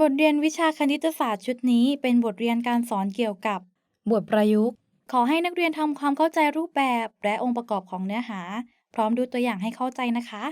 บทเรียนวิชาคณิตศาสตร์ชุดนี้เป็นบทเรียนการสอนเกี่ยวกับ บทประยุกต์ ขอให้นักเรียนทำความเข้าใจรูปแบบ และองค์ประกอบของเนื้อหา พร้อมดูตัวอย่างให้เข้าใจนะคะ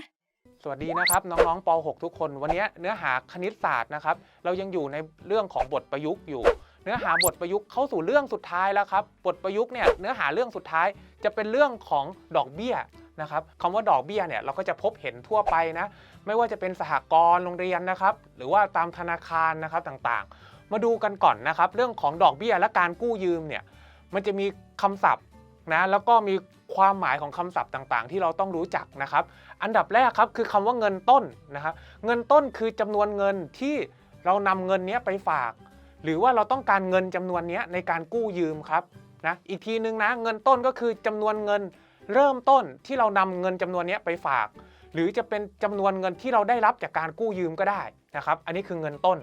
สวัสดีนะครับ น้องๆป .6 ทุกคน วันนี้เนื้อหาคณิตศาสตร์นะครับ เรายังอยู่ในเรื่องของบทประยุกต์อยู่ เนื้อหาบทประยุกต์เข้าสู่เรื่องสุดท้ายแล้วครับ บทประยุกต์เนี่ยเนื้อหาเรื่องสุดท้ายจะเป็นเรื่องของดอกเบี้ยนะครับคำว่าดอกเบี้ยเนี่ยเราก็จะพบเห็นทั่วไปนะ ไม่ว่าจะเป็นสหกรณ์โรงเรียนนะครับ หรือว่าตามธนาคารนะครับต่างๆ มาดูกันก่อนนะครับ เรื่องของดอกเบี้ยและการกู้ยืมเนี่ยมันจะมีคำศัพท์นะแล้วก็มีความหมายของคำศัพท์ต่างๆ ที่เราต้องรู้จักนะครับ อันดับแรกครับคือคำว่าเงินต้นนะครับ เงินต้นคือจำนวนเงินที่เรานำเงินนี้ไปฝาก หรือว่าเราต้องการเงินจำนวนนี้ในการกู้ยืมครับนะอีกทีนึงนะเงินต้นก็คือจำนวนเงินเริ่มต้นที่เรานำเงินจำนวนนี้ไปฝาก หรือจะเป็นจำนวนเงินที่เราได้รับจากการกู้ยืมก็ได้นะครับอันนี้คือเงินต้น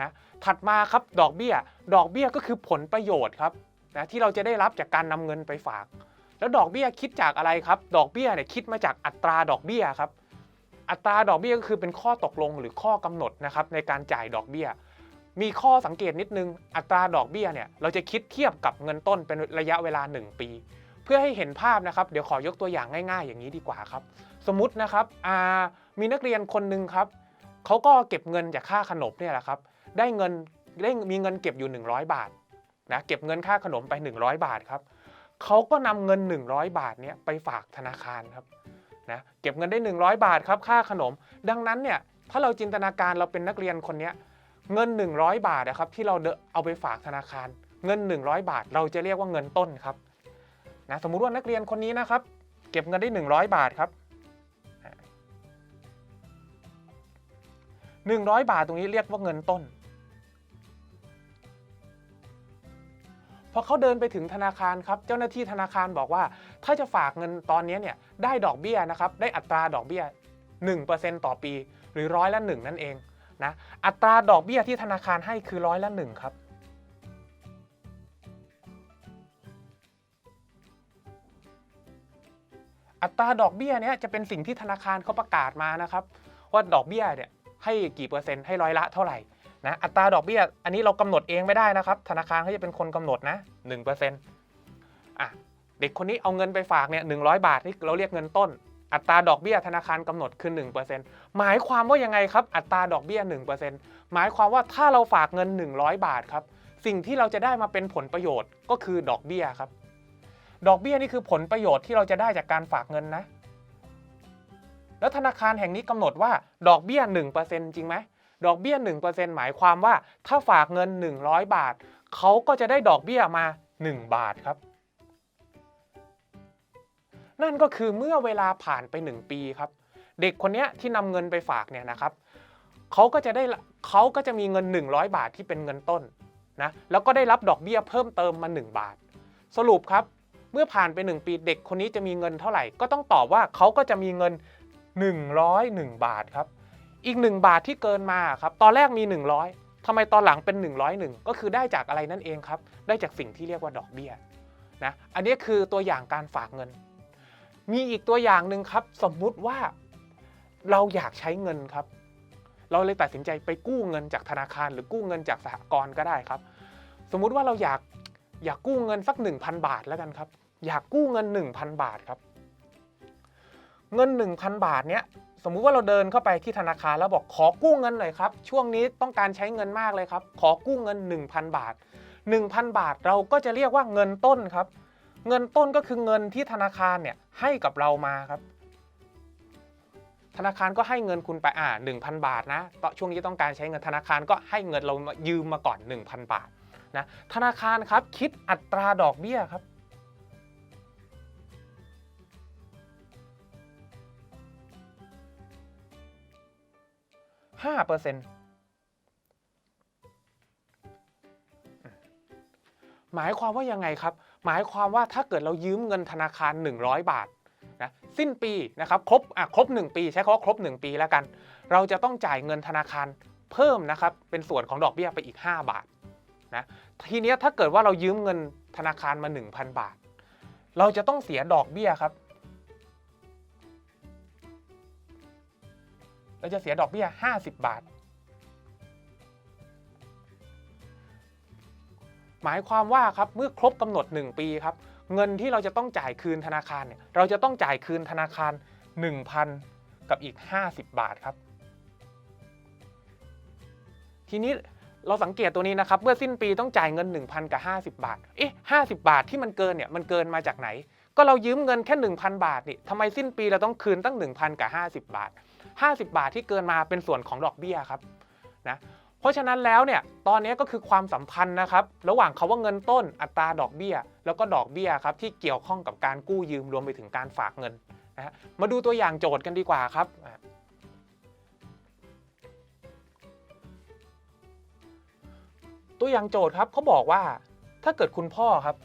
นะถัดมาครับดอกเบี้ย ดอกเบี้ยก็คือผลประโยชน์ครับนะที่เราจะได้รับจากการนำเงินไปฝาก แล้วดอกเบี้ยคิดจากอะไรครับ ดอกเบี้ยเนี่ยคิดมาจากอัตราดอกเบี้ยครับอัตราดอกเบี้ยก็คือเป็นข้อตกลงหรือข้อกำหนดนะครับในการจ่ายดอกเบี้ย มีข้อสังเกตนิดนึงอัตราดอกเบี้ยเนี่ยเราจะคิดเทียบกับเงินต้นเป็นระยะเวลา 1 ปี เพื่อให้เห็นภาพนะครับ เดี๋ยวขอยกตัวอย่างง่าย ๆ อย่างนี้ดีกว่าครับ สมมตินะครับมีนักเรียนคนหนึ่งครับเขาก็เก็บเงินจากค่าขนมเนี่ยแหละครับ ได้เงินได้มีเงินเก็บอยู่ 100 บาทนะเก็บเงินค่าขนมไป 100 บาทครับเขาก็นำเงิน 100 บาทเนี้ยไปฝากธนาคารครับนะเก็บเงินได้ 100 บาทครับค่าขนม ดังนั้นเนี่ยถ้าเราจินตนาการเราเป็นนักเรียนคนนี้เงิน 100 บาทนะครับที่เราเดนเอาไปฝากธนาคาร เงิน 100 บาท เราจะเรียกว่าเงินต้นครับ นะสมมุติว่านักเรียนคนนี้นะครับ เก็บเงินได้ 100 บาทครับ 100 บาทตรงนี้เรียกว่าเงินต้น พอเขาเดินไปถึงธนาคารครับ เจ้าหน้าที่ธนาคารบอกว่า ถ้าจะฝากเงินตอนนี้เนี่ยได้ดอกเบี้ยนะครับ ได้อัตราดอกเบี้ย 1%ต่อปี หรือร้อยละหนึ่งนั่นเองนะ อัตราดอกเบี้ยที่ธนาคารให้คือร้อยละหนึ่งครับ อัตราดอกเบี้ยเนี้ยจะเป็นสิ่งที่ธนาคารเขาประกาศมานะครับ ว่าดอกเบี้ยเนี่ยให้กี่เปอร์เซ็นต์ให้ร้อยละเท่าไหร่นะอัตราดอกเบี้ย อันนี้เรากำหนดเองไม่ได้นะครับ ธนาคารเขาจะเป็นคนกำหนดนะ1%อะเด็กคนนี้เอาเงินไปฝากเนี่ยหนึ่งร้อยบาทนี่เราเรียกเงินต้น อัตราดอกเบี้ยธนาคารกำหนดคือ1%หมายความว่ายังไงครับ อัตราดอกเบี้ย1%หมายความว่าถ้าเราฝากเงิน100บาทครับสิ่งที่เราจะได้มาเป็นผลประโยชน์ก็คือดอกเบี้ยครับ ดอกเบี้ยนี่คือผลประโยชน์ที่เราจะได้จากการฝากเงินนะ แล้วธนาคารแห่งนี้กำหนดว่าดอกเบี้ย 1%จริงไหมดอกเบี้ย 1%หมายความว่าถ้าฝากเงิน 100 บาท เขาก็จะได้ดอกเบี้ยมา 1 บาทครับ นั่นก็คือเมื่อเวลาผ่านไป 1 ปีครับ เด็กคนนี้ที่นำเงินไปฝากเนี่ยนะครับเขาก็จะได้เขาก็จะมีเงิน 100 บาทที่เป็นเงินต้นนะแล้วก็ได้รับดอกเบี้ยเพิ่มเติมมา 1 บาท สรุปครับ เมื่อผ่านไป 1 ปีเด็กคนนี้จะมีเงินเท่าไหร่ ก็ต้องตอบว่าเขาก็จะมีเงิน 101 บาทครับ อีก 1 บาทที่เกินมาครับ ตอนแรกมี 100ทำไมตอนหลังเป็น 101 ก็คือได้จากอะไรนั่นเองครับ ได้จากสิ่งที่เรียกว่าดอกเบี้ยนะ อันนี้คือตัวอย่างการฝากเงิน มีอีกตัวอย่างหนึ่งครับ สมมุติว่าเราอยากใช้เงินครับ เราเลยตัดสินใจไปกู้เงินจากธนาคาร หรือกู้เงินจากสหกรณ์ก็ได้ครับ สมมุติว่าเราอยาก อยากกู้เงินสัก 1,000 บาทแล้วกันครับ อยากกู้เงิน 1,000 บาทครับ เงิน 1,000 บาทเนี้ยสมมุติว่าเราเดินเข้าไปที่ธนาคารแล้วบอกขอกู้เงินหน่อยครับ ช่วงนี้ต้องการใช้เงินมากเลยครับ ขอกู้เงิน 1,000 บาท 1,000 บาทเราก็จะเรียกว่าเงินต้นครับ เงินต้นก็คือเงินที่ธนาคารเนี่ยให้กับเรามาครับ ธนาคารก็ให้เงินคุณไปอ่า1,000 บาทนะตอช่วงนี้ต้องการใช้เงินธนาคารก็ให้เงินเรามายืมมาก่อน 1,000 บาท นะธนาคารครับคิดอัตราดอกเบี้ยครับห้าเปอร์เซ็นต์หมายความว่ายังไงครับ หมายความว่าถ้าเกิดเรายืมเงินธนาคาร 100 บาทนะสิ้นปีนะครับครบอะครบ 1 ปี ใช้คำว่าครบ 1 ปีแล้วกัน เราจะต้องจ่ายเงินธนาคารเพิ่มนะครับเป็นส่วนของดอกเบี้ยไปอีก 5 บาท นะทีนี้ถ้าเกิดว่าเรายืมเงินธนาคารมา 1,000 บาท เราจะต้องเสียดอกเบี้ยครับ เราจะเสียดอกเบี้ย 50 บาท หมายความว่าครับเมื่อครบกำหนด 1 ปีครับ เงินที่เราจะต้องจ่ายคืนธนาคารเนี่ยเราจะต้องจ่ายคืนธนาคาร 1,000 กับอีก 50 บาทครับ ทีนี้ เราสังเกตตัวนี้นะครับ เมื่อสิ้นปีต้องจ่ายเงิน 1,000 กับ 50 บาท เอ๊ะ50 บาทที่มันเกินเนี่ยมันเกินมาจากไหน ก็เรายืมเงินแค่ 1,000 บาทนี่ทำไมสิ้นปีเราต้องคืนตั้ง 1,000 กับ 50 บาท 50 บาทที่เกินมาเป็นส่วนของดอกเบี้ยครับนะเพราะฉะนั้นแล้วเนี่ยตอนนี้ก็คือความสัมพันธ์นะครับ ระหว่างคาว่าเงินต้นอัตราดอกเบี้ย แล้วก็ดอกเบี้ยครับที่เกี่ยวข้องกับการกู้ยืมรวมไปถึงการฝากเงินนะฮะมาดูตัวอย่างโจทย์กันดีกว่าครับ ตัวอย่างโจทย์ครับเขาบอกว่า ถ้าเกิดคุณพ่อครับ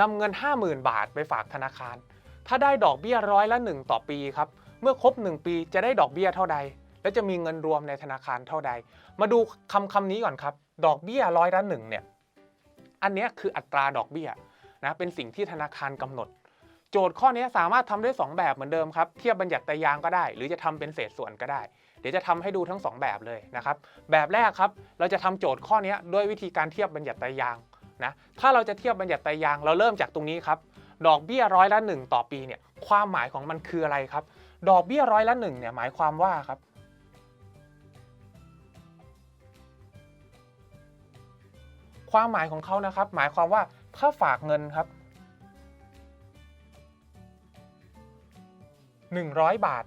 นำเงิน 50,000 บาทไปฝากธนาคาร ถ้าได้ดอกเบี้ยร้อยละหนึ่งต่อปีครับ เมื่อครบ 1 ปีจะได้ดอกเบี้ยเท่าใด และจะมีเงินรวมในธนาคารเท่าใด มาดูคำคำนี้ก่อนครับ ดอกเบี้ยร้อยละหนึ่งเนี่ย อันนี้คืออัตราดอกเบี้ยนะ เป็นสิ่งที่ธนาคารกำหนด โจทย์ข้อนี้สามารถทำได้ 2 แบบเหมือนเดิมครับ เทียบบัญญัติตรยางก็ได้ หรือจะทำเป็นเศษส่วนก็ได้ เดี๋ยวจะทำให้ดูทั้ง 2 แบบเลยนะครับ แบบแรกครับเราจะทำโจทย์ข้อนี้ด้วยวิธีการเทียบบัญญัติไตรยางนะถ้าเราจะเทียบบัญญัติไตรยาง เราเริ่มจากตรงนี้ครับดอกเบี้ยร้อยละหนึ่งต่อปีเนี่ยความหมายของมันคืออะไรครับ ดอกเบี้ยร้อยละหนึ่งเนี่ยหมายความว่าครับความหมายของเขานะครับ หมายความว่าถ้าฝากเงินครับ 100 บาท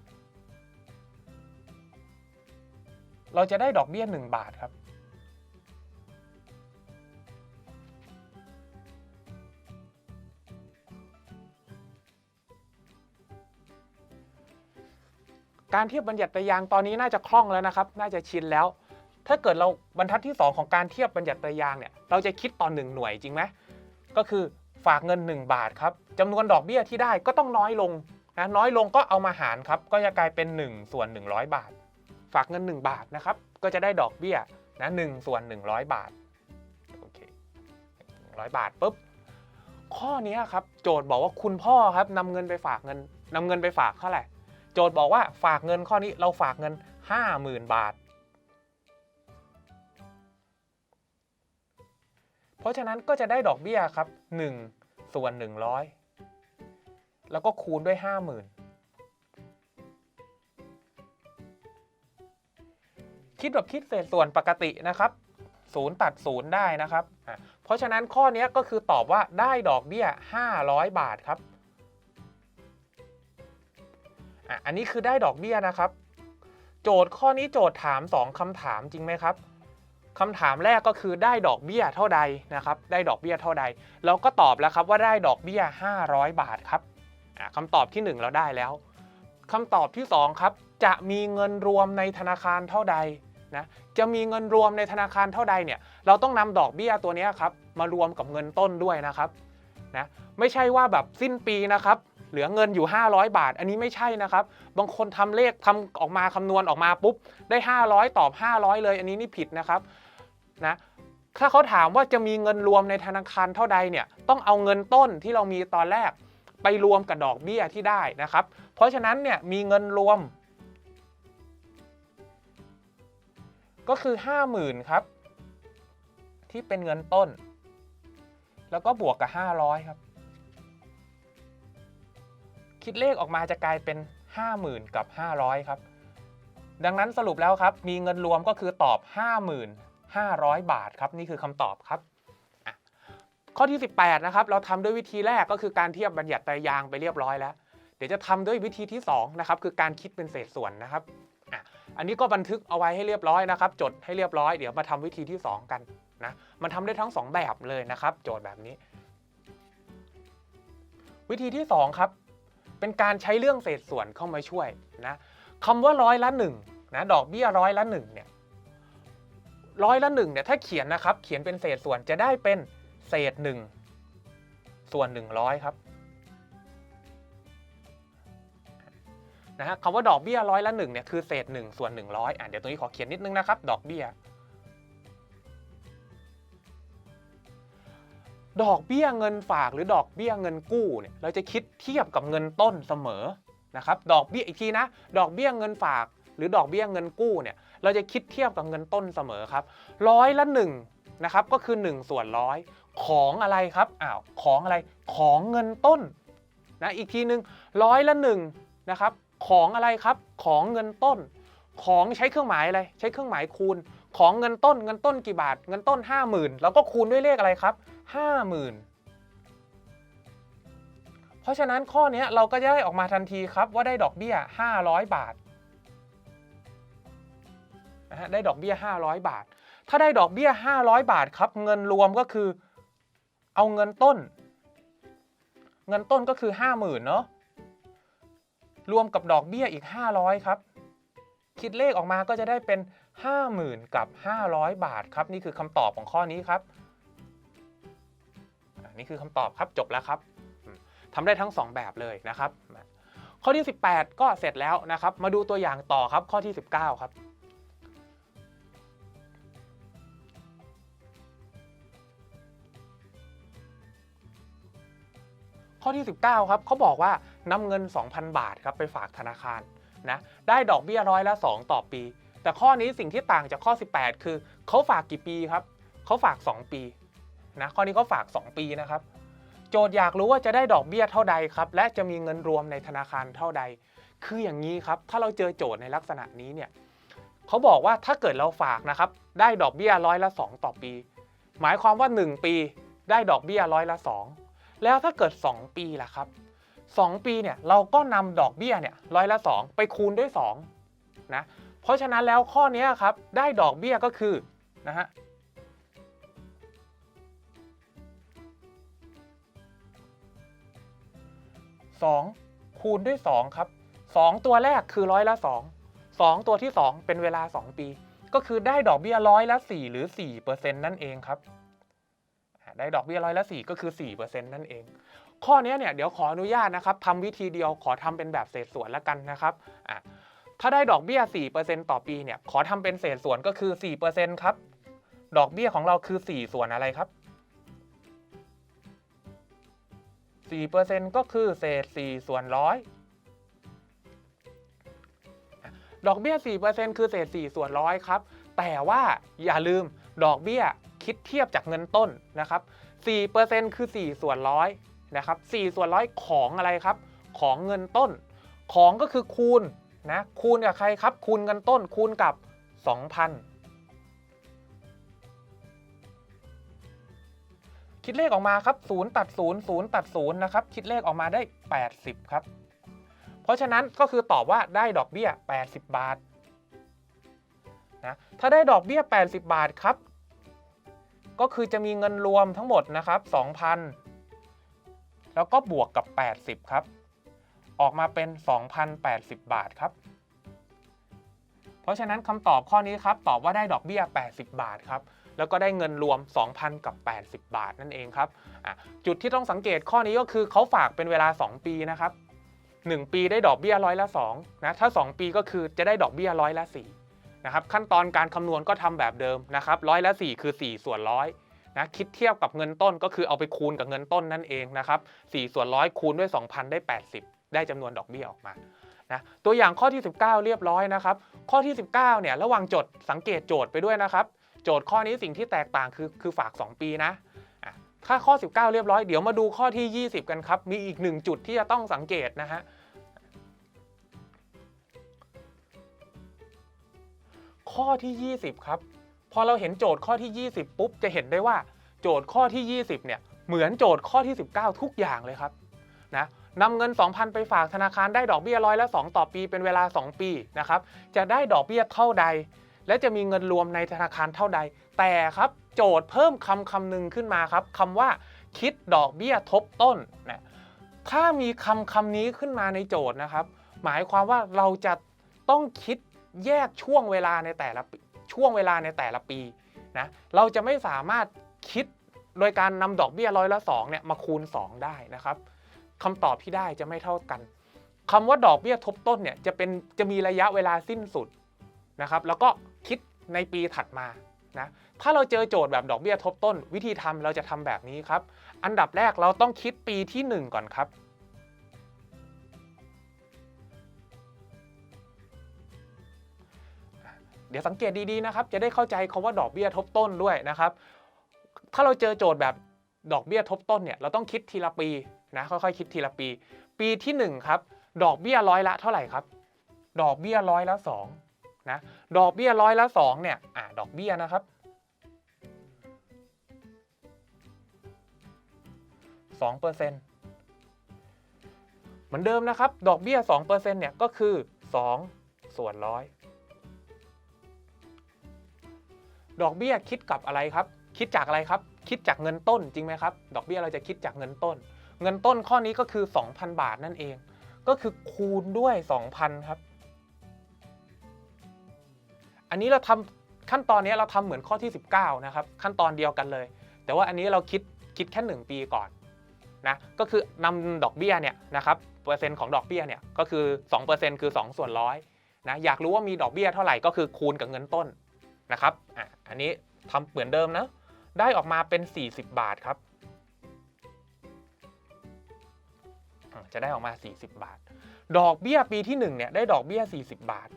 เราจะได้ดอกเบี้ย1บาทครับ การเทียบบัญญัติตรยางตอนนี้น่าจะคล่องแล้วนะครับ น่าจะชินแล้ว ถ้าเกิดเราบรรทัดที่ 2 ของการเทียบบัญญัติตรยางเนี่ยเราจะคิดต่อ1หน่วยจริงไหมก็คือฝากเงิน 1 บาทครับจำนวนดอกเบี้ยที่ได้ก็ต้องน้อยลงนะน้อยลงก็เอามาหารครับ ก็จะกลายเป็น 1 ส่วน 100 บาท ฝากเงิน 1 บาทนะครับ ก็จะได้ดอกเบี้ยนะ1ส่วน 100 บาทโอเค100บาทปุ๊บข้อนี้ครับโจทย์บอกว่าคุณพ่อครับนำเงินไปฝากเงินนำเงินไปฝากเท่าไหร่โจทย์บอกว่าฝากเงินข้อนี้เราฝากเงิน 50,000 บาท เพราะฉะนั้นก็จะได้ดอกเบี้ยครับ1ส่วน 100 แล้วก็คูณด้วย 50,000 คิดแบบคิดเศษส่วนปกตินะครับ0ตัด0ได้นะครับ เพราะฉะนั้นข้อนี้ก็คือตอบว่าได้ดอกเบี้ย 500 บาทครับ อันนี้คือได้ดอกเบี้ยนะครับ โจทย์ข้อนี้โจทย์ถาม 2คำถามจริงไหมครับคำถามแรกก็คือได้ดอกเบี้ยเท่าใดนะครับ ได้ดอกเบี้ยเท่าใด เราก็ตอบแล้วครับว่าได้ดอกเบี้ย 500 บาทครับคำตอบที่ 1 เราได้แล้วคำตอบที่ 2 ครับ จะมีเงินรวมในธนาคารเท่าใด นะจะมีเงินรวมในธนาคารเท่าใดเนี่ยเราต้องนำดอกเบี้ยตัวนี้ครับมารวมกับเงินต้นด้วยนะครับนะไม่ใช่ว่าแบบสิ้นปีนะครับเหลือเงินอยู่ 500 บาท อันนี้ไม่ใช่นะครับ บางคนทำเลขทำออกมาคำนวณออกมาปุ๊บได้ 500 ตอบ 500 เลย อันนี้นี่ผิดนะครับนะถ้าเขาถามว่าจะมีเงินรวมในธนาคารเท่าใดเนี่ยต้องเอาเงินต้นที่เรามีตอนแรกไปรวมกับดอกเบี้ยที่ได้นะครับ เพราะฉะนั้นเนี่ยมีเงินรวม ก็คือ 50,000 ครับ ที่เป็นเงินต้น แล้วก็บวกกับ 500 ครับ คิดเลขออกมาจะกลายเป็น 50,000 กับ 500 ครับ ดังนั้นสรุปแล้วครับ มีเงินรวมก็คือตอบ 50,500 บาทครับ นี่คือคำตอบครับข้อที่ 18 นะครับ เราทำด้วยวิธีแรกก็คือการเทียบบัญญัติตรยางไปเรียบร้อยแล้ว เดี๋ยวจะทำด้วยวิธีที่ 2 นะครับ คือการคิดเป็นเศษส่วนนะครับ อันนี้ก็บันทึกเอาไว้ให้เรียบร้อยนะครับ จดให้เรียบร้อยเดี๋ยวมาทำวิธีที่ 2 กันนะมันทำได้ทั้ง 2 แบบเลยนะครับ โจทย์แบบนี้ วิธีที่ 2 ครับ เป็นการใช้เรื่องเศษส่วนเข้ามาช่วยนะคำว่าร้อยละหนึ่งนะดอกเบี้ยร้อยละหนึ่งเนี่ยร้อยละหนึ่งเนี่ยถ้าเขียนนะครับ เขียนเป็นเศษส่วนจะได้เป็นเศษหนึ่งส่วนหนึ่งร้อยครับ นะฮะคำว่าดอกเบี้ยร้อยละหนึ่งเนี่ยคือเศษหนึ่งส่วนหนึ่งร้อยอะเดี๋ยวตรงนี้ขอเขียนนิดนึงนะครับ ดอกเบี้ย ดอกเบี้ยเงินฝากหรือดอกเบี้ยเงินกู้เนี่ยเราจะคิดเทียบกับเงินต้นเสมอนะครับดอกเบี้ยอีกทีนะดอกเบี้ยเงินฝากหรือดอกเบี้ยเงินกู้เนี่ยเราจะคิดเทียบกับเงินต้นเสมอครับร้อยละหนึ่งนะครับก็คือ 1 ส่วนร้อยของอะไรครับอ้าวของอะไรของเงินต้นนะอีกทีหนึ่งร้อยละหนึ่งนะครับ ของอะไรครับ ของเงินต้น ของใช้เครื่องหมายอะไร ใช้เครื่องหมายคูณ ของเงินต้น เงินต้นกี่บาท เงินต้น 50,000แล้วก็คูณด้วยเลขอะไรครับ 50,000 เพราะฉะนั้นข้อนี้เราก็จะได้ออกมาทันทีครับว่าได้ดอกเบี้ย 500 บาทนะฮะได้ดอกเบี้ย 500 บาท ถ้าได้ดอกเบี้ย 500 บาทครับ เงินรวมก็คือเอาเงินต้น เงินต้นก็คือ 50,000เนาะ รวมกับดอกเบี้ยอีก 500 ครับ คิดเลขออกมาก็จะได้เป็น 50,000 กับ 500 บาทครับ นี่คือคำตอบของข้อนี้ครับนี่คือคำตอบครับจบแล้วครับทำได้ทั้ง 2 แบบเลยนะครับ ข้อที่ 18 ก็เสร็จแล้วนะครับ มาดูตัวอย่างต่อครับข้อที่ 19 ครับข้อที่ 19 ครับเขาบอกว่า นำเงิน 2,000 บาทครับไปฝากธนาคารนะได้ดอกเบี้ยร้อยละ 2 ต่อปี แต่ข้อนี้สิ่งที่ต่างจากข้อ 18 คือเขาฝากกี่ปีครับเขาฝาก 2 ปีนะข้อนี้เขาฝาก 2 ปีนะครับโจทย์อยากรู้ว่าจะได้ดอกเบี้ยเท่าใดครับและจะมีเงินรวมในธนาคารเท่าใด คืออย่างนี้ครับถ้าเราเจอโจทย์ในลักษณะนี้เนี่ยเขาบอกว่าถ้าเกิดเราฝากนะครับได้ดอกเบี้ยร้อยละ 2 ต่อปี หมายความว่า 1 ปีได้ดอกเบี้ยร้อยละ 2 แล้วถ้าเกิด 2 ปีล่ะครับ 2 ปีเนี่ยเราก็นำดอกเบี้ยเนี่ยร้อยละ 2 ไปคูณด้วย2นะเพราะฉะนั้นแล้วข้อนี้ครับได้ดอกเบี้ยก็คือนะฮะสองคูณด้วย 2 ครับ 2 ตัวแรกคือร้อยละ 2 2 ตัวที่ 2 เป็นเวลา 2 ปี ก็คือได้ดอกเบี้ยร้อยละ 4 หรือ4%นั่นเองครับได้ดอกเบี้ยร้อยละ 4 ก็คือ 4%นั่นเอง ข้อนี้เนี่ยเดี๋ยวขออนุญาตนะครับทำวิธีเดียวขอทำเป็นแบบเศษส่วนล้วกันนะครับอะถ้าได้ดอกเบี้ย 4%ต่อปีเนี่ยขอทำเป็นเศษส่วนก็คือ 4%ครับ ดอกเบี้ยของเราคือ 4 ส่วนอะไรครับ 4%ก็คือเศษ 4 ส่วนร้อยดอกเบี้ย 4%คือเศษ 4 ส่วนร้อยครับ แต่ว่าอย่าลืมดอกเบี้ยคิดเทียบจากเงินต้นนะครับ 4%คือ 4 ส่วนร้อย นะครับ4ส่วนร้อยของอะไรครับ ของเงินต้น ของก็คือคูณนะคูณกับใครครับ คูณเงินต้น คูณกับ 2,000 คิดเลขออกมาครับ0ตัด0 0ตัด0นะครับคิดเลขออกมาได้ 80 ครับ เพราะฉะนั้นก็คือตอบว่าได้ดอกเบี้ย 80 บาทนะถ้าได้ดอกเบี้ย 80 บาทครับ ก็คือจะมีเงินรวมทั้งหมดนะครับ2,000 แล้วก็บวกกับ 80 ครับ ออกมาเป็น 2,080 บาทครับ เพราะฉะนั้นคำตอบข้อนี้ครับ ตอบว่าได้ดอกเบี้ย 80 บาทครับ แล้วก็ได้เงินรวม 2,000 กับ 80 บาทนั่นเองครับ จุดที่ต้องสังเกตข้อนี้ก็คือเขาฝากเป็นเวลา 2 ปีนะครับ 1 ปีได้ดอกเบี้ยร้อยละ2นะ ถ้า 2 ปีก็คือจะได้ดอกเบี้ยร้อยละ4นะครับ ขั้นตอนการคำนวณก็ทำแบบเดิมนะครับ ร้อยละ 4 คือ 4 ส่วนร้อย นะคิดเทียบกับเงินต้นก็คือเอาไปคูณกับเงินต้นนั่นเองนะครับ4ส่วนร้อยคูณด้วย 2,000 ได้ 80 ได้จำนวนดอกเบี้ยออกมานะตัวอย่างข้อที่ 19 เรียบร้อยนะครับ ข้อที่ 19เนี่ยระหว่างจดสังเกตโจทย์ไปด้วยนะครับ โจทย์ข้อนี้สิ่งที่แตกต่างคือคือฝาก 2 ปีนะอะถ้าข้อ 19 เรียบร้อยเดี๋ยวมาดูข้อที่ 20 กันครับ มีอีกหนึ่งจุดที่จะต้องสังเกตนะฮะข้อที่ 20 ครับ พอเราเห็นโจทย์ข้อที่ 20 ปุ๊บจะเห็นได้ว่าโจทย์ข้อที่ 20 เนี่ยเหมือนโจทย์ข้อที่ 19 ทุกอย่างเลยครับนะนำเงิน 2,000 ไปฝากธนาคารได้ดอกเบี้ยร้อยละ 2 ต่อปีเป็นเวลา 2 ปีนะครับจะได้ดอกเบี้ยเท่าใด และจะมีเงินรวมในธนาคารเท่าใด แต่ครับโจทย์เพิ่มคำคำหนึ่งขึ้นมาครับคำว่าคิดดอกเบี้ยทบต้นนะถ้ามีคำคำนี้ขึ้นมาในโจทย์นะครับ หมายความว่าเราจะต้องคิดแยกช่วงเวลาในแต่ละ ช่วงเวลาในแต่ละปีนะเราจะไม่สามารถคิดโดยการนำดอกเบี้ยร้อยละ2เนี่ยมาคูณ 2 ได้นะครับคำตอบที่ได้จะไม่เท่ากันคำว่าดอกเบี้ยทบต้นเนี่ยจะเป็นจะมีระยะเวลาสิ้นสุดนะครับแล้วก็คิดในปีถัดมานะถ้าเราเจอโจทย์แบบดอกเบี้ยทบต้น วิธีทำเราจะทำแบบนี้ครับ อันดับแรกเราต้องคิดปีที่ 1 ก่อนครับ เดี๋ยวสังเกตดีๆนะครับจะได้เข้าใจคาว่าดอกเบี้ยทบต้นด้วยนะครับ ถ้าเราเจอโจทย์แบบดอกเบี้ยทบต้นเนี่ยเราต้องคิดทีละปีนะค่อยๆคิดทีละปี ปีที่หนึ่งครับดอกเบี้ยร้อยละเท่าไหร่ครับ ดอกเบี้ยร้อยละสองนะดอกเบี้ยร้อยละสองเนี่ยอ่าดอกเบี้ยนะครับสองเปอร์เซ็นต์เหมือนเดิมนะครับ ดอกเบี้ย2%เนี่ยก็คือ 2 ส่วนร้อย ดอกเบี้ยคิดกับอะไรครับ คิดจากอะไรครับ คิดจากเงินต้นจริงไหมครับ ดอกเบี้ยเราจะคิดจากเงินต้น เงินต้นข้อนี้ก็คือ 2,000 บาทนั่นเอง ก็คือคูณด้วย 2,000 ครับ อันนี้เราทำขั้นตอนนี้เราทำเหมือนข้อที่ 19 นะครับ ขั้นตอนเดียวกันเลย แต่ว่าอันนี้เราคิดคิดแค่ 1 ปีก่อนนะก็คือนำดอกเบี้ยเนี่ยนะครับเปอร์เซ็นต์ของดอกเบี้ยเนี่ยก็คือ 2%คือ 2 ส่วนร้อยนะอยากรู้ว่ามีดอกเบี้ยเท่าไหร่ก็คือคูณกับเงินต้นนะครับอะ อันนี้ทำเหมือนเดิมนะ ได้ออกมาเป็น 40 บาทครับ จะได้ออกมา 40 บาท ดอกเบี้ยปีที่1เนี่ยได้ดอกเบี้ย 40 บาท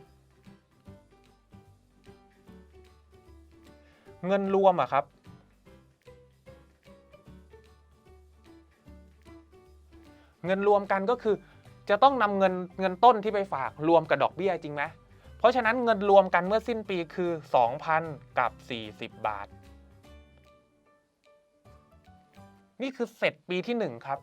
เงินรวมอะครับ เงินรวมกันก็คือจะต้องนำเงินเงินต้นที่ไปฝากรวมกับดอกเบี้ยจริงไหม เพราะฉะนั้นเงินรวมกันเมื่อสิ้นปีคือ 2,000 กับ 40 บาท นี่คือเสร็จปีที่ 1 ครับ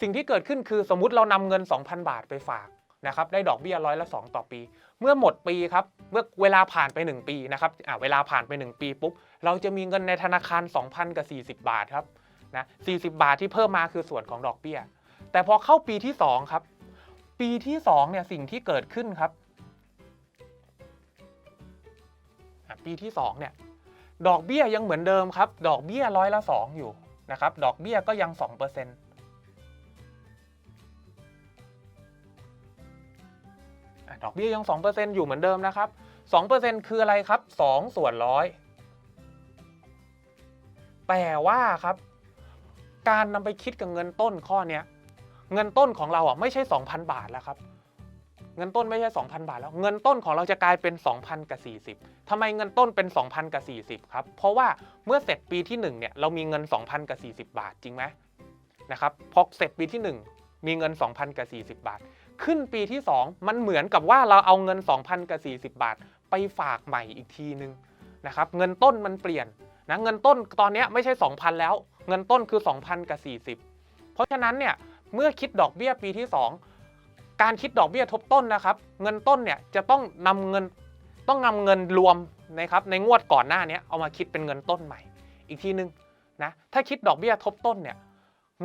สิ่งที่เกิดขึ้นคือสมมุติเรานำเงิน 2,000 บาทไปฝากนะครับได้ดอกเบี้ยร้อยละ 2 ต่อปี เมื่อหมดปีครับเมื่อเวลาผ่านไป 1 ปีนะครับอ่าเวลาผ่านไป 1 ปีปุ๊บเราจะมีเงินในธนาคาร 2,000 กับ 40 บาทครับนะ40 บาทที่เพิ่มมาคือส่วนของดอกเบี้ย แต่พอเข้าปีที่ 2 ครับ ปีที่2เนี่ยสิ่งที่เกิดขึ้นครับ ปีที่2เนี่ยดอกเบี้ยยังเหมือนเดิมครับ ดอกเบี้ยร้อยละ 2 อยู่นะครับ ดอกเบี้ยก็ยัง2%อะดอกเบี้ยยัง 2%อยู่เหมือนเดิมนะครับ 2%คืออะไรครับ 2 ส่วนร้อยแต่ว่าครับ การนำไปคิดกับเงินต้นข้อเนี้ยเงินต้นของเราอะไม่ใช่ 2,000 บาทแล้วครับ เงินต้นไม่ใช่ 2,000 บาทแล้ว เงินต้นของเราจะกลายเป็น 2,000 กับ 40ทำไมเงินต้นเป็น 2,000 กับ 40 ครับ เพราะว่าเมื่อเสร็จปีที่1เนี่ยเรามีเงิน 2,000 กับ 40 บาทจริงไหมนะครับพอเสร็จปีที่ 1 มีเงิน 2,000 กับ 40 บาท ขึ้นปีที่ 2 มันเหมือนกับว่าเราเอาเงิน 2,000 กับ 40 บาท ไปฝากใหม่อีกทีนึงนะครับเงินต้นมันเปลี่ยนนะเงินต้นตอนนี้ไม่ใช่ 2,000 แล้ว เงินต้นคือ 2,000 กับ 40 เพราะฉะนั้นเนี่ยเมื่อคิดดอกเบี้ยปีที่ 2 การคิดดอกเบี้ยทบต้นนะครับ เงินต้นเนี่ยจะต้องนำเงินต้องนำเงินรวมนะครับในงวดก่อนหน้านี้เอามาคิดเป็นเงินต้นใหม่ อีกทีนึงนะถ้าคิดดอกเบี้ยทบต้นเนี่ย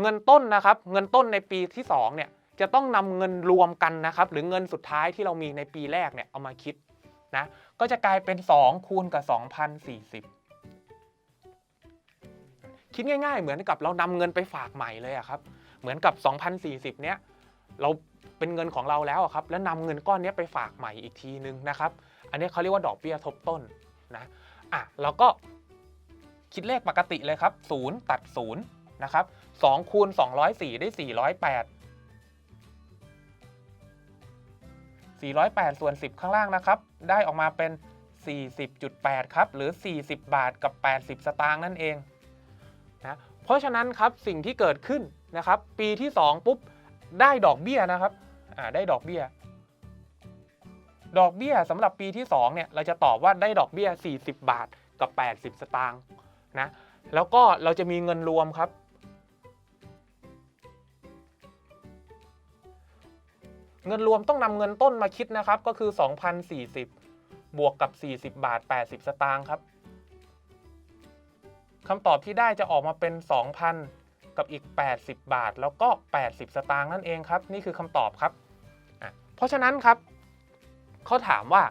เงินต้นนะครับเงินต้นในปีที่2เนี่ยจะต้องนำเงินรวมกันนะครับหรือเงินสุดท้ายที่เรามีในปีแรกเนี่ยเอามาคิดนะก็จะกลายเป็น 2 คูณกับ 2,040 คิดง่าย ๆ เหมือนกับเรานำเงินไปฝากใหม่เลยอะครับเหมือนกับ 2,040 เนี้ยเรา เป็นเงินของเราแล้วอะครับแล้วนำเงินก้อนนี้ไปฝากใหม่อีกทีนึงนะครับ อันนี้เขาเรียกว่าดอกเบี้ยทบต้นนะอะเราก็คิดเลขปกติเลยครับ0ตัด0นะครับ2คูณ204 ได้ 408 408 ส่วน 10 ข้างล่างนะครับ ได้ออกมาเป็น 40.8 ครับ หรือ 40 บาทกับ 80 สตางค์นั่นเองนะเพราะฉะนั้นครับสิ่งที่เกิดขึ้นนะครับ ปีที่ 2 ปุ๊บ ได้ดอกเบี้ยนะครับ อ่าได้ดอกเบี้ย ดอกเบี้ยสำหรับปีที่2เนี่ยเราจะตอบว่าได้ดอกเบี้ย 40 บาทกับ 80 สตางค์นะแล้วก็เราจะมีเงินรวมครับ เงินรวมต้องนำเงินต้นมาคิดนะครับก็คือ 2,040 บวกกับ 40 บาท 80 สตางค์ครับคำตอบที่ได้จะออกมาเป็น 2,000 กับอีก 80 บาท แล้วก็ 80 สตางค์นั่นเองครับ นี่คือคำตอบครับ เพราะฉะนั้นครับเขาถามว่า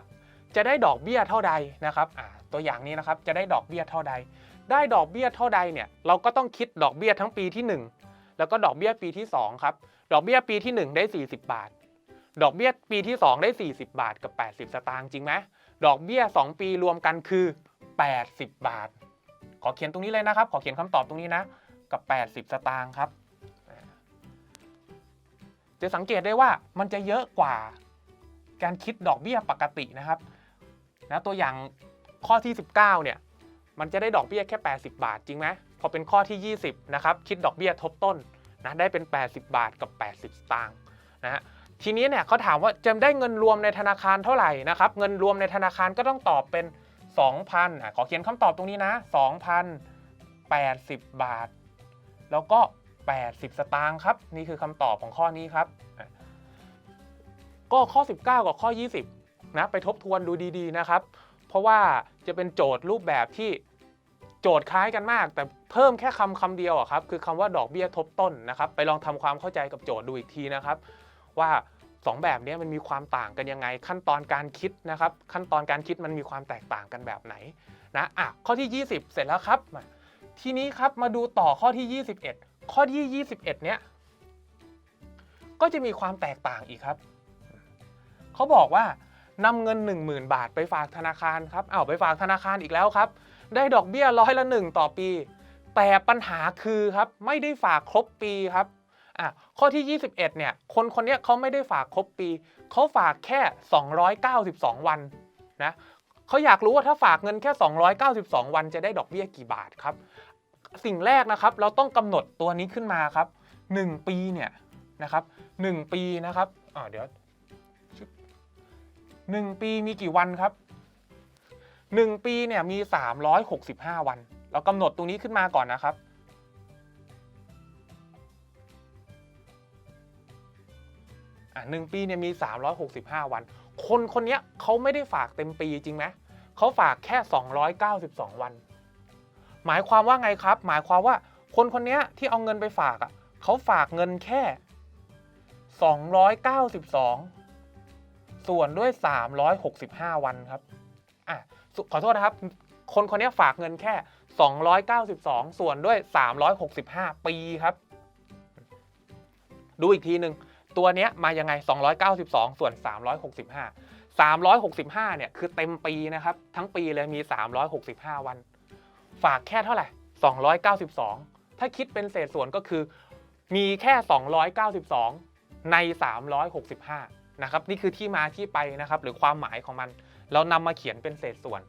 จะได้ดอกเบี้ยเท่าใดนะครับตัวอย่างนี้นะครับจะได้ดอกเบี้ยเท่าใด ได้ดอกเบี้ยเท่าใดเนี่ยเราก็ต้องคิดดอกเบี้ยทั้งปีที่ 1 แล้วก็ดอกเบี้ยปีที่2ครับดอกเบี้ยปีที่ 1 ได้ 40 บาท ดอกเบี้ยปีที่ 2 ได้ 40 บาทกับ 80 สตางค์จริงไหมดอกเบี้ย 2 ปีรวมกันคือ 80 บาท ขอเขียนตรงนี้เลยนะครับ ขอเขียนคำตอบตรงนี้นะกับ 80 สตางค์ครับ จะสังเกตได้ว่ามันจะเยอะกว่า การคิดดอกเบี้ยปกตินะครับนะตัวอย่างข้อที่ 19 เนี่ย มันจะได้ดอกเบี้ยแค่ 80 บาทจริงไหมพอเป็นข้อที่ 20 นะครับ คิดดอกเบี้ยทบต้นนะได้เป็น 80 บาทกับ 80 สตางค์นะฮะทีนี้เนี่ยเขาถามว่าจะได้เงินรวมในธนาคารเท่าไหร่นะครับ เงินรวมในธนาคารก็ต้องตอบเป็น 2,000อะขอเขียนคำตอบตรงนี้นะ 2,080 บาท แล้วก็ 80 สตางค์ครับ นี่คือคำตอบของข้อนี้ครับ ก็ข้อ 19 กับข้อ 20 นะไปทบทวนดูดีๆนะครับ เพราะว่าจะเป็นโจทย์รูปแบบที่โจทย์คล้ายกันมาก แต่เพิ่มแค่คำคำเดียวอะครับคือคำว่าดอกเบี้ยทบต้นนะครับ ไปลองทำความเข้าใจกับโจทย์ดูอีกทีนะครับ ว่า 2 แบบนี้มันมีความต่างกันยังไง ขั้นตอนการคิดนะครับ ขั้นตอนการคิดมันมีความแตกต่างกันแบบไหนนะอะข้อที่ 20 เสร็จแล้วครับ ทีนี้ครับมาดูต่อข้อที่ 21 ข้อที่ 21 เนี้ยก็จะมีความแตกต่างอีกครับ เขาบอกว่านำเงิน 10,000 บาทไปฝากธนาคารครับเอาไปฝากธนาคารอีกแล้วครับ ได้ดอกเบี้ยร้อยละหนึ่งต่อปี แต่ปัญหาคือครับไม่ได้ฝากครบปีครับอะข้อที่ 21 เนี่ย คนคนนี้เขาไม่ได้ฝากครบปี เขาฝากแค่ 292 วันนะเขาอยากรู้ว่าถ้าฝากเงินแค่ 292 วันจะได้ดอกเบี้ยกี่บาทครับ สิ่งแรกนะครับ เราต้องกำหนดตัวนี้ขึ้นมาครับ 1 ปีเนี่ยนะครับ1ปีนะครับอ่าเดี๋ยวหนึ่งปีมีกี่วันครับ 1 ปีเนี่ยมี 365 วัน เรากำหนดตรงนี้ขึ้นมาก่อนนะครับอะหนึ่งปีเนี่ยมี 365 วัน คนคนเนี้ยเขาไม่ได้ฝากเต็มปีจริงไหมเขาฝากแค่ 292 วัน หมายความว่าไงครับ หมายความว่าคนคนนี้ที่เอาเงินไปฝากอะเขาฝากเงินแค่ 292 ส่วนด้วย 365 วันครับอะขอโทษนะครับ คนคนนี้ฝากเงินแค่ 292 ส่วนด้วย 365 ปีครับ ดูอีกทีหนึ่งตัวเนี้ยมายังไง 292 ส่วน 365 365 เนี่ย คือเต็มปีนะครับ ทั้งปีเลยมี 365 วัน ฝากแค่เท่าไหร่ 292 ถ้าคิดเป็นเศษส่วนก็คือ มีแค่ 292 ใน 365 นะครับ นี่คือที่มาที่ไปนะครับ หรือความหมายของมัน เรานำมาเขียนเป็นเศษส่วน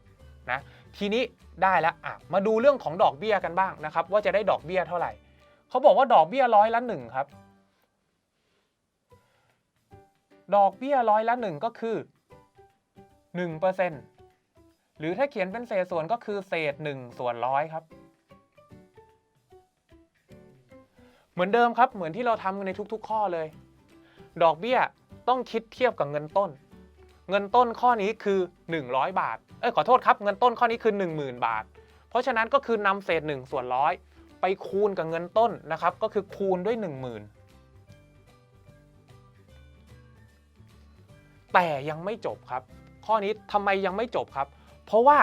นะ ทีนี้ได้แล้วอะมาดูเรื่องของดอกเบี้ยกันบ้างนะครับ ว่าจะได้ดอกเบี้ยเท่าไหร่ เขาบอกว่าดอกเบี้ยร้อยละหนึ่งครับ ดอกเบี้ยร้อยละหนึ่งก็คือ1% หรือถ้าเขียนเป็นเศษส่วนก็คือเศษ 1 ส่วนร้อยครับ เหมือนเดิมครับเหมือนที่เราทำกันในทุกๆ ข้อเลย ดอกเบี้ยต้องคิดเทียบกับเงินต้น เงินต้นข้อนี้คือ 100 บาท เอ้ยขอโทษครับ เงินต้นข้อนี้คือ 10,000 บาท เพราะฉะนั้นก็คือนำเศษ 1 ส่วนร้อยไปคูณกับเงินต้นนะครับ ก็คือคูณด้วย 10,000 แต่ยังไม่จบครับ ข้อนี้ทำไมยังไม่จบครับ เพราะว่า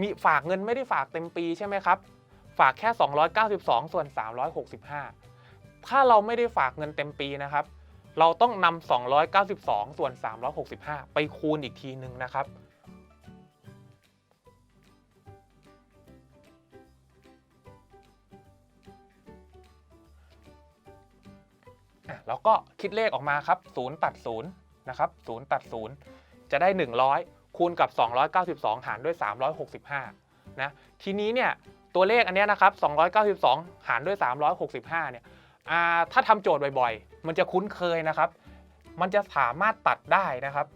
มีฝากเงินไม่ได้ฝากเต็มปีใช่ไหมครับ ฝากแค่ 292 ส่วน 365 ถ้าเราไม่ได้ฝากเงินเต็มปีนะครับ เราต้องนำ292 ส่วน 365 ไปคูณอีกทีหนึ่งนะครับแล้วก็คิดเลขออกมาครับ0ตัด0นะครับ0ตัด0จะได้ 100 คูณกับ 292 หารด้วย 365 นะ ทีนี้เนี่ยตัวเลขอันนี้นะครับ 292 หารด้วย 365 เนี่ยอ่าถ้าทำโจทย์บ่อยๆ มันจะคุ้นเคยนะครับ มันจะสามารถตัดได้นะครับ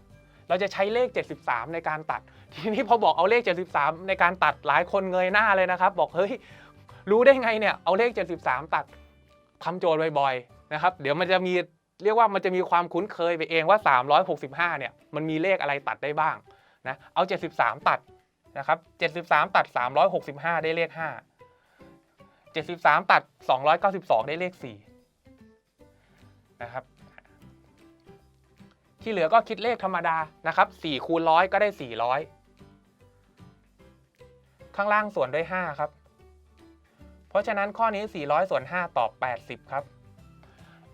เราจะใช้เลข 73 ในการตัด ทีนี้พอบอกเอาเลข 73 ในการตัดหลายคนเงยหน้าเลยนะครับ บอกเฮ้ยรู้ได้ไงเนี่ยเอาเลข 73 ตัดทำโจทย์บ่อยๆนะครับ เดี๋ยวมันจะมีเรียกว่ามันจะมีความคุ้นเคยไปเองว่า 365 เนี่ย มันมีเลขอะไรตัดได้บ้าง นะเอา 73 ตัดนะครับ73 ตัด 365 ได้เลข 5 73 ตัด 292 ได้เลข 4 นะครับ ที่เหลือก็คิดเลขธรรมดานะครับ4คูณร้อยก็ได้ 400 ข้างล่างส่วนด้วย 5 ครับ เพราะฉะนั้นข้อนี้ 400 ส่วน 5 ตอบ 80 ครับ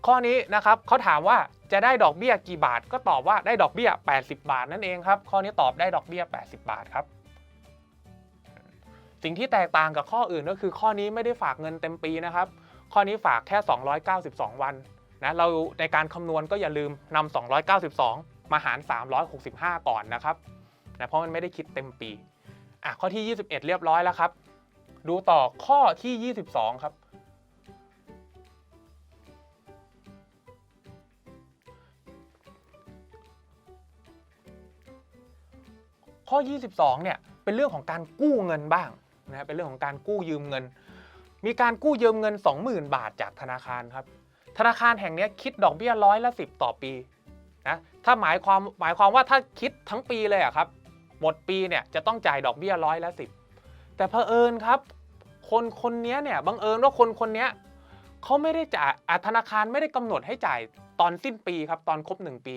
ข้อนี้นะครับเขาถามว่า จะได้ดอกเบี้ยกี่บาท ก็ตอบว่าได้ดอกเบี้ย 80 บาทนั่นเองครับ ข้อนี้ตอบได้ดอกเบี้ย 80 บาทครับ สิ่งที่แตกต่างกับข้ออื่นก็คือข้อนี้ไม่ได้ฝากเงินเต็มปีนะครับ ข้อนี้ฝากแค่ 292 วันนะเราในการคำนวณก็อย่าลืมนำ292 มาหาร 365 ก่อนนะครับนะเพราะมันไม่ได้คิดเต็มปีอะข้อที่ 21 เรียบร้อยแล้วครับ ดูต่อข้อที่ 22 ครับ ข้อ 22 เนี่ยเป็นเรื่องของการกู้เงินบ้างนะฮะเป็นเรื่องของการกู้ยืมเงิน มีการกู้ยืมเงิน 20,000 บาทจากธนาคารครับธนาคารแห่งนี้คิดดอกเบี้ยร้อยละ 10 ต่อปีนะถ้าหมายความหมายความว่าถ้าคิดทั้งปีเลยอะครับหมดปีเนี่ยจะต้องจ่ายดอกเบี้ยร้อยละ 10 แต่เผอิญครับ คนคนนี้เนี่ยบังเอิญว่าคนคนนี้เขาไม่ได้จ่ายธนาคารไม่ได้กำหนดให้จ่ายตอนสิ้นปีครับตอนครบ 1 ปี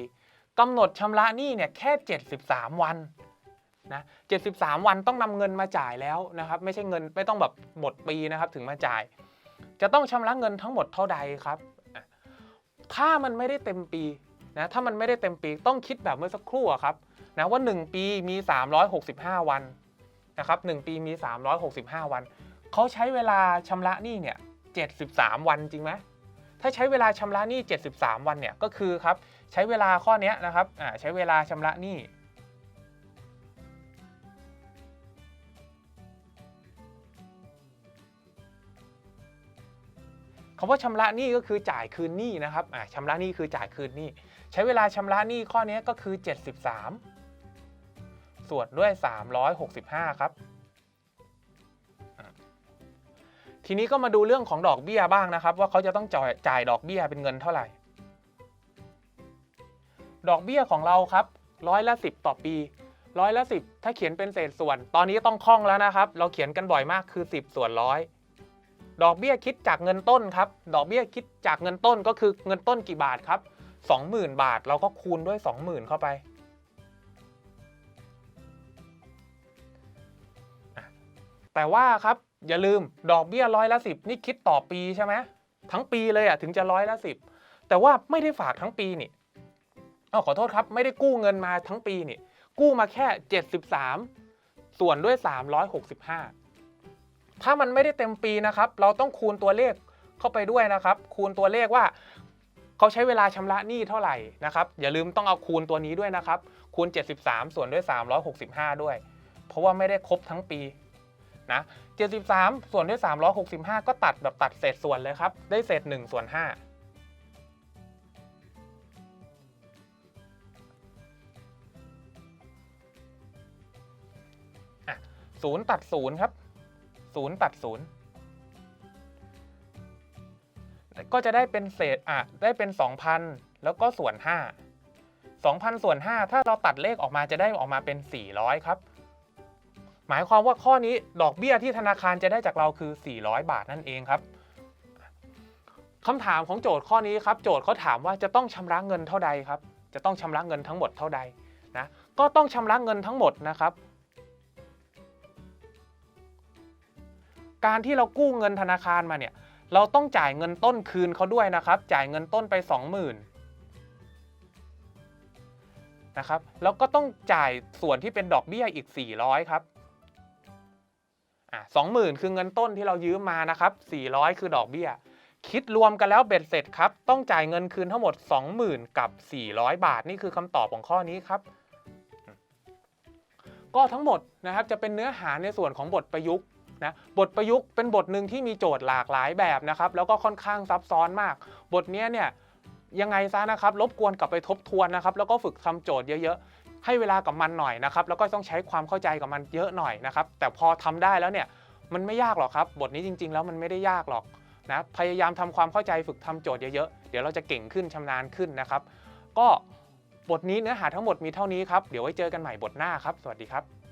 กำหนดชำระหนี้เนี่ยแค่ 73 วัน นะ73 วันต้องนำเงินมาจ่ายแล้วนะครับ ไม่ใช่เงินไม่ต้องแบบหมดปีนะครับถึงมาจ่าย จะต้องชำระเงินทั้งหมดเท่าใดครับ ถ้ามันไม่ได้เต็มปีนะถ้ามันไม่ได้เต็มปีต้องคิดแบบเมื่อสักครู่ครับนะว่า 1 ปีมี 365 วันนะครับ1ปีมี 365 วัน เขาใช้เวลาชำระหนี้เนี่ย73 วันจริงไหมถ้าใช้เวลาชำระหนี้ 73 วันเนี่ยก็คือครับใช้เวลาข้อนี้นะครับใช้เวลาชำระหนี้ คำว่าชำระหนี้ก็คือจ่ายคืนหนี้นะครับอ่าชำระหนี้คือจ่ายคืนหนี้ ใช้เวลาชำระหนี้ข้อนี้ก็คือ 73 ส่วนด้วย 365 ครับอ่าทีนี้ก็มาดูเรื่องของดอกเบี้ยบ้างนะครับ ว่าเขาจะต้องจ่ายจ่ายดอกเบี้ยเป็นเงินเท่าไหร่ ดอกเบี้ยของเราครับร้อยละ 10 ต่อปีร้อยละ 10 ถ้าเขียนเป็นเศษส่วน ตอนนี้ต้องคล่องแล้วนะครับ เราเขียนกันบ่อยมากคือ 10 ส่วนร้อย ดอกเบี้ยคิดจากเงินต้นครับ ดอกเบี้ยคิดจากเงินต้นก็คือเงินต้นกี่บาทครับ 20,000 บาทเราก็คูณด้วย 20,000 เข้าไป แต่ว่าครับอย่าลืมดอกเบี้ยร้อยละสิบนี่คิดต่อปีใช่ไหมทั้งปีเลยอะถึงจะร้อยละสิบแต่ว่าไม่ได้ฝากทั้งปีนี่อ้าขอโทษครับไม่ได้กู้เงินมาทั้งปีนี่กู้มาแค่ 73 ส่วนด้วย 365 ถ้ามันไม่ได้เต็มปีนะครับ เราต้องคูณตัวเลขเข้าไปด้วยนะครับ คูณตัวเลขว่าเขาใช้เวลาชำระหนี้เท่าไหร่นะครับ อย่าลืมต้องเอาคูณตัวนี้ด้วยนะครับ คูณ 73 ส่วนด้วย 365 ด้วย เพราะว่าไม่ได้ครบทั้งปีนะ73 ส่วนด้วย 365 ก็ตัดแบบตัดเศษส่วนเลยครับ ได้เศษ 1 ส่วน5อะศูนย์ตัดศูนย์ครับ ศูนย์ตัดศูนย์ก็จะได้เป็นเศษอะได้เป็น 2,000 แล้วก็ส่วน 5 2,000 ส่วน 5 ถ้าเราตัดเลขออกมาจะได้ออกมาเป็น 400 ครับ หมายความว่าข้อนี้ดอกเบี้ยที่ธนาคารจะได้จากเราคือ 400 บาทนั่นเองครับคำถามของโจทย์ข้อนี้ครับโจทย์เขาถามว่าจะต้องชำระเงินเท่าใดครับ จะต้องชำระเงินทั้งหมดเท่าใดนะก็ต้องชำระเงินทั้งหมดนะครับ การที่เรากู้เงินธนาคารมาเนี่ย เราต้องจ่ายเงินต้นคืนเขาด้วยนะครับ จ่ายเงินต้นไป 20,000นะครับ แล้วก็ต้องจ่ายส่วนที่เป็นดอกเบี้ยอีก 400 ครับสอะ20,000คือเงินต้นที่เรายืมมานะครับ 400 คือดอกเบี้ย คิดรวมกันแล้วเบ็ดเสร็จครับ ต้องจ่ายเงินคืนทั้งหมด 20,000 กับ 400 บาท นี่คือคำตอบของข้อนี้ครับ ก็ทั้งหมดนะครับจะเป็นเนื้อหาในส่วนของบทประยุกต์ นะบทประยุกต์เป็นบทหนึ่งที่มีโจทย์หลากหลายแบบนะครับแล้วก็ค่อนข้างซับซ้อนมาก บทเนี้ยเนี่ยยังไงซะนะครับรบกวนกลับไปทบทวนนะครับแล้วก็ฝึกทำโจทย์เยอะๆ ให้เวลากับมันหน่อยนะครับแล้วก็ต้องใช้ความเข้าใจกับมันเยอะหน่อยนะครับแต่พอทำได้แล้วเนี่ยมันไม่ยากหรอกครับบทนี้จริง ๆ แล้วมันไม่ได้ยากหรอกนะพยายามทำความเข้าใจฝึกทำโจทย์เยอะๆ เดี๋ยวเราจะเก่งขึ้นชำนาญขึ้นนะครับ ก็บทนี้เนื้อหาทั้งหมดมีเท่านี้ครับ เดี๋ยวไว้เจอกันใหม่บทหน้าครับ สวัสดีครับ